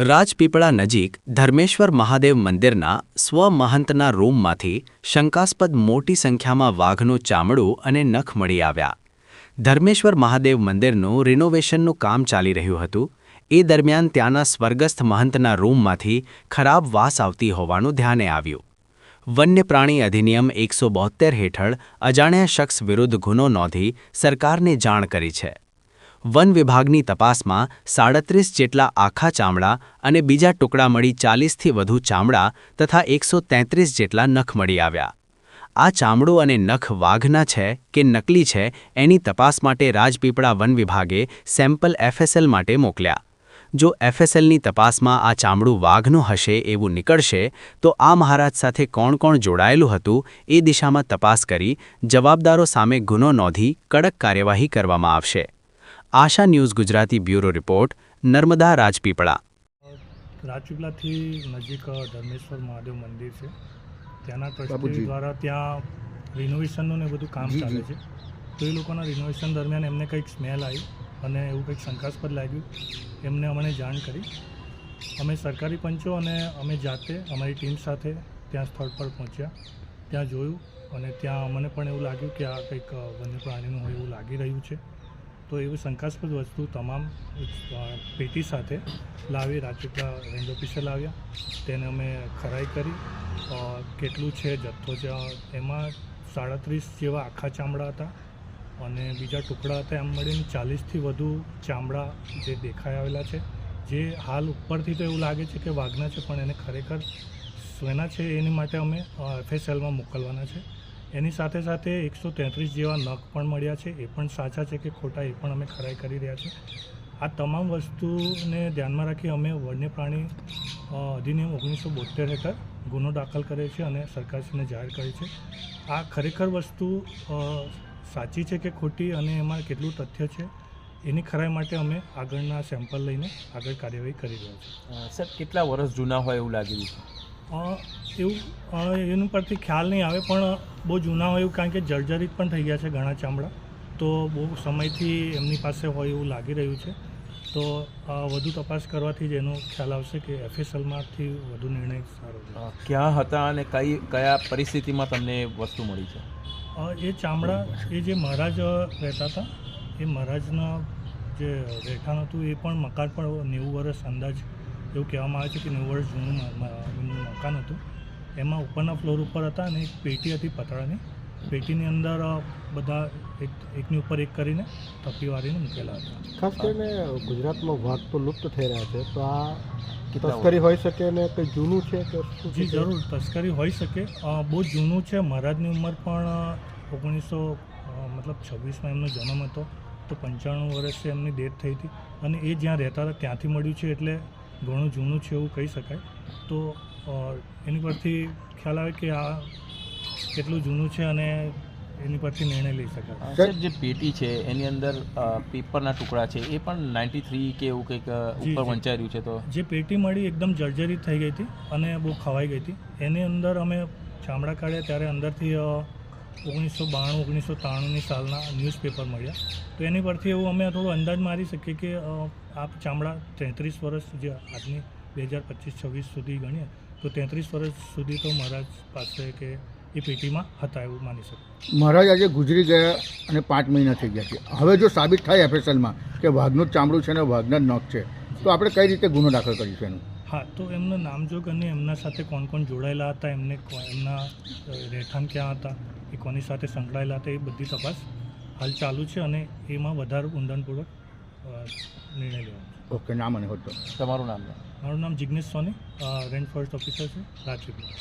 રાજપીપળા નજીક ધર્મેશ્વર મહાદેવ મંદિરના સ્વમહંતના રૂમમાંથી શંકાસ્પદ મોટી સંખ્યામાં વાઘનું ચામડું અને નખ મળી આવ્યા. ધર્મેશ્વર મહાદેવ મંદિરનું રિનોવેશનનું કામ ચાલી રહ્યું હતું. એ દરમિયાન ત્યાંના સ્વર્ગસ્થ મહંતના રૂમમાંથી ખરાબ વાસ આવતી હોવાનું ધ્યાને આવ્યું. વન્ય પ્રાણી અધિનિયમ એકસો હેઠળ અજાણ્યા શખ્સ વિરુદ્ધ ગુનો નોંધી સરકારને જાણ કરી છે. વન વિભાગની તપાસમાં સાડત્રીસ જેટલા આખા ચામડા અને બીજા ટુકડા મળી ચાલીસથી વધુ ચામડા તથા એકસો જેટલા નખ મળી આવ્યા. આ ચામડું અને નખ વાઘના છે કે નકલી છે એની તપાસ માટે રાજપીપળા વન વિભાગે સેમ્પલ એફએસએલ માટે મોકલ્યા. જો એફએસએલની તપાસમાં આ ચામડું વાઘનું હશે એવું નીકળશે, તો આ મહારાજ સાથે કોણ કોણ જોડાયેલું હતું એ દિશામાં તપાસ કરી જવાબદારો સામે ગુનો નોંધી કડક કાર્યવાહી કરવામાં આવશે. Asha news Gujarati bureau report Narmada Rajpipla. રાજપીપળાથી નજીક ધર્મેશ્વર મહાદેવ મંદિર છે. ત્યાંના ટ્રસ્ટી દ્વારા ત્યાં રિનોવેશનનું ને બધું કામ ચાલે છે. તો એ લોકોના રિનોવેશન દરમિયાન એમને કંઈક સ્મેલ આવી અને એવું કંઈક શંકાસ્પદ લાગ્યું. એમને અમને જાણ કરી. અમે સરકારી પંચો અને અમે જાતે અમારી ટીમ સાથે ત્યાં સ્થળ પર પહોંચ્યા. ત્યાં જોયું અને ત્યાં અમને પણ એવું લાગ્યું કે આ કંઈક વન્ય પ્રાણીનું હોય એવું લાગી રહ્યું છે. તો એવી શંકાસ્પદ વસ્તુ તમામ પેટી સાથે લાવી રાજપીપળા રેન્જ ઓફિસે લાવ્યા. તેને અમે ખરાઈ કરી. કેટલું છે જથ્થો છે એમાં સાડત્રીસ જેવા આખા ચામડા હતા અને બીજા ટુકડા હતા. એમ મળીને ચાલીસથી વધુ ચામડા જે દેખાઈ આવેલા છે. જે હાલ ઉપરથી તો એવું લાગે છે કે વાઘના છે, પણ એને ખરેખર સ્વેના છે એની માટે અમે એફએસએલમાં મોકલવાના છે. એની સાથે સાથે એકસો તેત્રીસ જેવા નખ પણ મળ્યા છે. એ પણ સાચા છે કે ખોટા એ પણ અમે ખરાઈ કરી રહ્યા છીએ આ તમામ વસ્તુને ધ્યાનમાં રાખી અમે વન્ય પ્રાણી અધિનિયમ ઓગણીસો બોતેર હેઠળ ગુનો દાખલ કરે છે અને સરકારશ્રીને જાહેર કરી છે. આ ખરેખર વસ્તુ સાચી છે કે ખોટી અને એમાં કેટલું તથ્ય છે, એની ખરાઈ માટે અમે આગળના સેમ્પલ લઈને આગળ કાર્યવાહી કરી રહ્યા છીએ. સર કેટલા વર્ષ જૂના હોય એવું લાગી રહ્યું છે? એવું એનું પરથી ખ્યાલ નહીં આવે પણ બહુ જૂના હોય એવું કારણ કે જર્જરિત પણ થઈ ગયા છે ઘણા ચામડા. તો બહુ સમયથી એમની પાસે હોય એવું લાગી રહ્યું છે. તો વધુ તપાસ કરવાથી જ એનો ખ્યાલ આવશે કે એફએસએલમાંથી વધુ નિર્ણય સારો ક્યાં હતા અને કઈ કયા પરિસ્થિતિમાં તમને વસ્તુ મળી છે? એ ચામડા એ જે મહારાજ રહેતા હતા એ મહારાજના જે રહેઠાણ હતું એ પણ મકાન પણ નેવું વર્ષ અંદાજ એવું કહેવામાં આવે છે કે નવ વર્ષ જૂનું એમનું મકાન હતું. એમાં ઉપરના ફ્લોર ઉપર હતા અને એક પેટી હતી પતળાની પેટીની અંદર બધા એક એકની ઉપર એક કરીને તપી વાળીને મૂકેલા હતા. ખાસ કરીને ગુજરાતમાં વાઘ તો લુપ્ત થઈ રહ્યા છે. તો આ તસ્કરી હોઈ શકે ને કંઈ જૂનું છે કે જી જરૂર. તસ્કરી હોઈ શકે. બહુ જૂનું છે. મહારાજની ઉંમર પણ ઓગણીસો મતલબ છવ્વીસમાં એમનો જન્મ હતો. તો પંચાણું વર્ષે એમની ડેથ થઈ હતી. અને એ જ્યાં રહેતા હતા ત્યાંથી મળ્યું છે એટલે ઘણું જૂનું છે એવું કહી શકાય. તો એની પરથી ખ્યાલ આવે કે આ કેટલું જૂનું છે અને એની પરથી નિર્ણય લઈ શકાય. સર જે પેટી છે એની અંદર પેપરના ટુકડા છે એ પણ નાઇન્ટી થ્રી કે એવું કંઈક ઉપર વંચાયું છે તો? જે પેટી મળી એકદમ જર્જરિત થઈ ગઈ હતી અને બહુ ખવાઈ ગઈ હતી. એની અંદર અમે ચામડા કાઢ્યા ત્યારે અંદરથી ઓગણીસો બાણું ઓગણીસો ત્રાણુંની સાલના ન્યૂઝપેપર મળ્યા. તો એની પરથી એવું અમે થોડો અંદાજ મારી શકીએ કે આપ આ ચામડા તેત્રીસ વર્ષ જે આજની બે હજાર પચીસ છવ્વીસ સુધી ગણીએ તો તેત્રીસ વર્ષ સુધી તો મહારાજ પાસે કે એ પેટીમાં હતા એવું માની શકીએ. મહારાજ આજે ગુજરી ગયા અને પાંચ મહિના થઈ ગયા છે. હવે જો સાબિત થાય એફએસએલમાં કે વાઘનું જ ચામડું છે અને વાઘના જ નખ છે તો આપણે કઈ રીતે ગુનો દાખલ કરીશું એનું? હા તો એમનું નામજોગ અને એમના સાથે કોણ કોણ જોડાયેલા હતા એમને એમના રહેઠાણ ક્યાં હતા? એ કોની સાથે સંકળાયેલા હતા એ બધી તપાસ હાલ ચાલુ છે અને એમાં વધારે ઊંડાણપૂર્વક નિર્ણય લેવાનો ઓકે નામ અને હોદ્દો. તમારું નામ? મારું નામ Jignesh Soni range forest officer છે રાજપીપળા